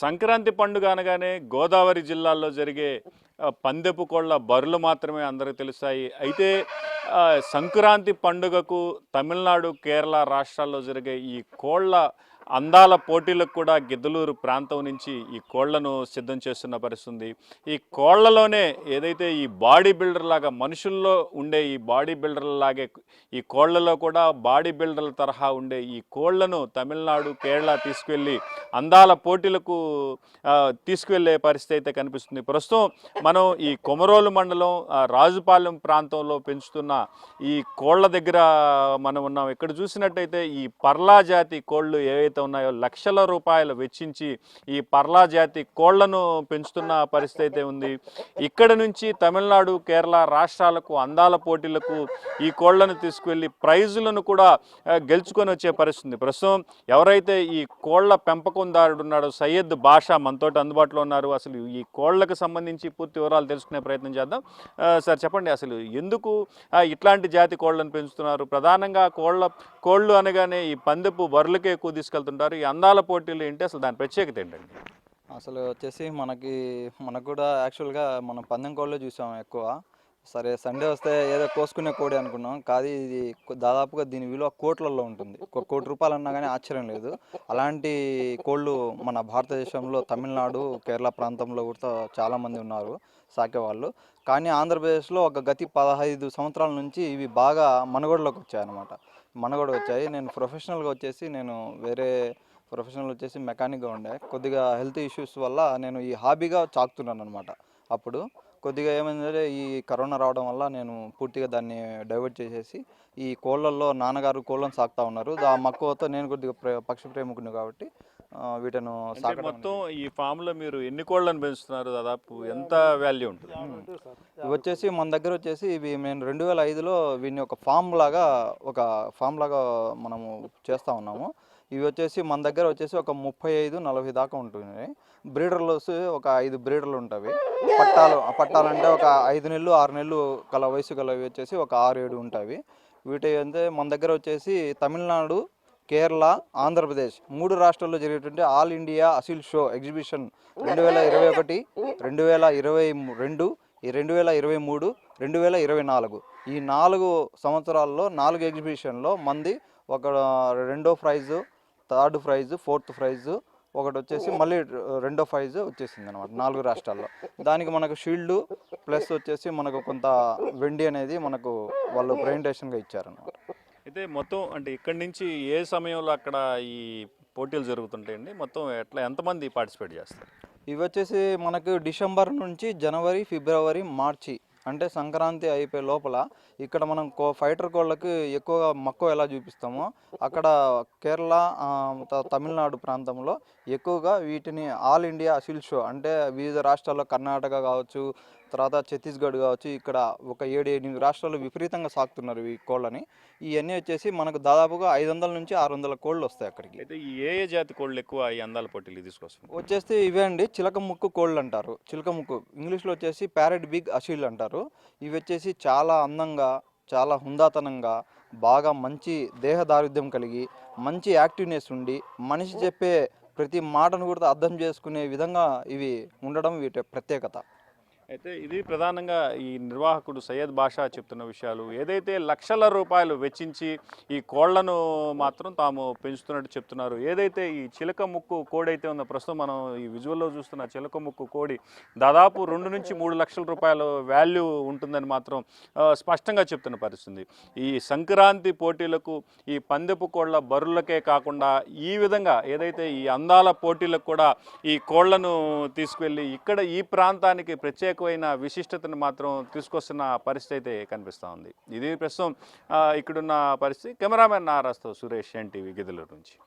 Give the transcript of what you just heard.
సంక్రాంతి పండుగ అనగానే గోదావరి జిల్లాల్లో జరిగే పందెపు కోళ్ళ బరులు మాత్రమే అందరికి తెలుస్తాయి. అయితే సంక్రాంతి పండుగకు తమిళనాడు కేరళ రాష్ట్రాల్లో జరిగే ఈ కోళ్ళ అందాల పోటీలకు కూడా గిద్దలూరు ప్రాంతం నుంచి ఈ కోళ్ళను సిద్ధం చేస్తున్న పరిస్థితి ఉంది ఈ కోళ్ళలోనే ఏదైతే ఈ బాడీ బిల్డర్ లాగా మనుషుల్లో ఉండే ఈ బాడీ బిల్డర్ లాగే ఈ కోళ్ళలో కూడా బాడీ బిల్డర్ల తరహా ఉండే ఈ కోళ్ళను తమిళనాడు కేరళ తీసుకువెళ్ళి అందాల పోటీలకు తీసుకువెళ్ళే పరిస్థితి అయితే కనిపిస్తుంది. ప్రస్తుతం మనం ఈ కొమరోలు మండలం రాజుపాలెం ప్రాంతంలో పెంచుతున్న ఈ కోళ్ళ దగ్గర మనం ఉన్నాం. ఇక్కడ చూసినట్టయితే ఈ పర్లా జాతి కోళ్ళు ఏవైతే ఉన్నాయో లక్షల రూపాయలు వెచ్చించి ఈ పర్లా జాతి కోళ్ళను పెంచుతున్న పరిస్థితి అయితే ఉంది. ఇక్కడ నుంచి తమిళనాడు కేరళ రాష్ట్రాలకు అందాల పోటీలకు ఈ కోళ్ళను తీసుకువెళ్ళి ప్రైజులను కూడా గెలుచుకొని వచ్చే పరిస్థితి ప్రస్తుతం ఎవరైతే ఈ కోళ్ళ పెంపకందారుడు ఉన్నాడో సయ్యద్ బాషా మనతోటి అందుబాటులో ఉన్నారు. అసలు ఈ కోళ్ళకు సంబంధించి పూర్తి వివరాలు తెలుసుకునే ప్రయత్నం చేద్దాం. సార్ చెప్పండి అసలు ఎందుకు ఇట్లాంటి జాతి కోళ్ళను పెంచుతున్నారు? ప్రధానంగా కోళ్ళ కోళ్ళు అనగానే ఈ పందెపు బరులకే ఎక్కువ తీసుకెళ్తుంటారు ఈ అందాల పోటీలు ఏంటి? అసలు దాని ప్రత్యేకత ఏంటండి? అసలు వచ్చేసి మనకి మనకు కూడా యాక్చువల్గా మనం పందెం కోళ్ళు చూసాం ఎక్కువ. సరే సండే వస్తే ఏదో కోసుకునే కోడి అనుకున్నాం. కాదు ఇది దాదాపుగా దీని విలువ కోట్లలో ఉంటుంది. ఒక కోటి రూపాయలు అన్నా కానీ ఆశ్చర్యం లేదు. అలాంటి కోళ్ళు మన భారతదేశంలో తమిళనాడు కేరళ ప్రాంతంలో కూడా చాలామంది ఉన్నారు సాకేవాళ్ళు కానీ ఆంధ్రప్రదేశ్లో ఒక గతి పదహైదు సంవత్సరాల నుంచి ఇవి బాగా మనుగడలోకి వచ్చాయన్నమాట. మనగడ వచ్చాయి నేను ప్రొఫెషనల్గా వచ్చేసి నేను వేరే ప్రొఫెషనల్ వచ్చేసి మెకానిక్గా ఉండే. కొద్దిగా హెల్త్ ఇష్యూస్ వల్ల నేను ఈ హాబీగా చాకుతున్నాను అనమాట అప్పుడు కొద్దిగా ఏమైందంటే ఈ కరోనా రావడం వల్ల నేను పూర్తిగా దాన్ని డైవర్ట్ చేసేసి ఈ కోళ్ళల్లో నాన్నగారు కోళ్ళను సాగుతూ ఉన్నారు. ఆ మక్కువతో నేను కొద్దిగా ప్రే- పక్షి ప్రేమికుని కాబట్టి వీటిను సాకడం మొత్తం ఈ ఫామ్లో మీరు ఎన్ని కోళ్ళను పెంచుతున్నారు దాదాపు ఎంత వాల్యూ ఉంటుంది? ఇవి వచ్చేసి మన దగ్గర వచ్చేసి ఇవి మేము రెండు వేల ఐదులో వీటిని ఒక ఫామ్ లాగా ఒక ఫామ్ లాగా మనము చేస్తూ ఉన్నాము. ఇవి వచ్చేసి మన దగ్గర వచ్చేసి ఒక ముప్పై ఐదు నలభై దాకా ఉంటుంది బ్రీడర్లు వచ్చి ఒక ఐదు బ్రీడర్లు ఉంటాయి. పట్టాలు ఆ పట్టాలు అంటే ఒక ఐదు నెలలు ఆరు నెలలు కల వయసు గలవి వచ్చేసి ఒక ఆరు ఏడు ఉంటాయి. వీటి అంటే మన దగ్గర వచ్చేసి తమిళనాడు కేరళ ఆంధ్రప్రదేశ్ మూడు రాష్ట్రాల్లో జరిగేటువంటి all India Aseel show exhibition రెండు వేల ఇరవై ఒకటి రెండు వేల ఇరవై రెండు ఈ రెండు వేల ఇరవై మూడు రెండు వేల ఇరవై నాలుగు. ఈ నాలుగు సంవత్సరాల్లో నాలుగు ఎగ్జిబిషన్లో మంది ఒక రెండో prize third prize fourth prize ఒకటి వచ్చేసి మళ్ళీ రెండో ప్రైజ్ వచ్చేసింది అనమాట నాలుగు రాష్ట్రాల్లో. దానికి మనకు షీల్డ్ ప్లస్ వచ్చేసి మనకు కొంత వెండి అనేది మనకు వాళ్ళు ప్రజెంటేషన్గా ఇచ్చారనమాట అయితే మొత్తం అంటే ఇక్కడి నుంచి ఏ సమయంలో అక్కడ ఈ పోటీలు జరుగుతుంటాయండి? మొత్తం ఎట్లా ఎంతమంది పార్టిసిపేట్ చేస్తారు? ఇవి వచ్చేసి మనకు డిసెంబర్ నుంచి జనవరి ఫిబ్రవరి మార్చి అంటే సంక్రాంతి అయిపోయే లోపల ఇక్కడ మనం కో ఫైటర్ కోళ్ళకి ఎక్కువగా మక్కువ ఎలా చూపిస్తామో అక్కడ కేరళ తమిళనాడు ప్రాంతంలో ఎక్కువగా వీటిని ఆల్ ఇండియా అసిల్ షో అంటే వివిధ రాష్ట్రాల్లో కర్ణాటక కావచ్చు తర్వాత ఛత్తీస్గఢ్ కావచ్చు ఇక్కడ ఒక ఏడు ఎనిమిది రాష్ట్రాలు విపరీతంగా సాకుతున్నారు ఈ కోళ్ళని. ఇవన్నీ వచ్చేసి మనకు దాదాపుగా ఐదు వందల నుంచి ఆరు వందల కోళ్ళు వస్తాయి అక్కడికి. అయితే ఈ ఏ ఏ జాతి కోళ్ళు ఎక్కువ ఈ అందాల పోటీలు తీసుకొస్తుంది? వచ్చేసి ఇవే అండి చిలక ముక్కు కోళ్ళు అంటారు. చిలక ముక్కు ఇంగ్లీష్లో వచ్చేసి ప్యారెట్ బిగ్ అషీల్ అంటారు. ఇవి వచ్చేసి చాలా అందంగా చాలా హుందాతనంగా బాగా మంచి దేహ దారుఢ్యం కలిగి మంచి యాక్టివ్నెస్ ఉండి మనిషి చెప్పే ప్రతి మాటను కూడా అర్థం చేసుకునే విధంగా ఇవి ఉండడం వీటి ప్రత్యేకత. అయితే ఇది ప్రధానంగా ఈ నిర్వాహకుడు సయ్యద్ బాషా చెప్తున్న విషయాలు. ఏదైతే లక్షల రూపాయలు వెచ్చించి ఈ కోళ్ళను మాత్రం తాము పెంచుతున్నట్టు చెప్తున్నారు. ఏదైతే ఈ చిలక ముక్కు కోడి అయితే ఉందో ప్రస్తుతం మనం ఈ విజువల్లో చూస్తున్న చిలక ముక్కు కోడి దాదాపు రెండు నుంచి మూడు లక్షల రూపాయలు వాల్యూ ఉంటుందని మాత్రం స్పష్టంగా చెప్తున్న పరిస్థితి. ఈ సంక్రాంతి పోటీలకు ఈ పందెపు కోళ్ళ బరులకే కాకుండా ఈ విధంగా ఏదైతే ఈ అందాల పోటీలకు కూడా ఈ కోళ్ళను తీసుకువెళ్ళి ఇక్కడ ఈ ప్రాంతానికి ప్రత్యేక ఎక్కువైన విశిష్టతను మాత్రం తీసుకొస్తున్న పరిస్థితి అయితే కనిపిస్తూ ఉంది. ఇది ప్రస్తుతం ఇక్కడున్న పరిస్థితి. కెమెరామెన్ నారాస్తో సురేష్ ఎన్టీవీ గిద్దలూరు నుంచి.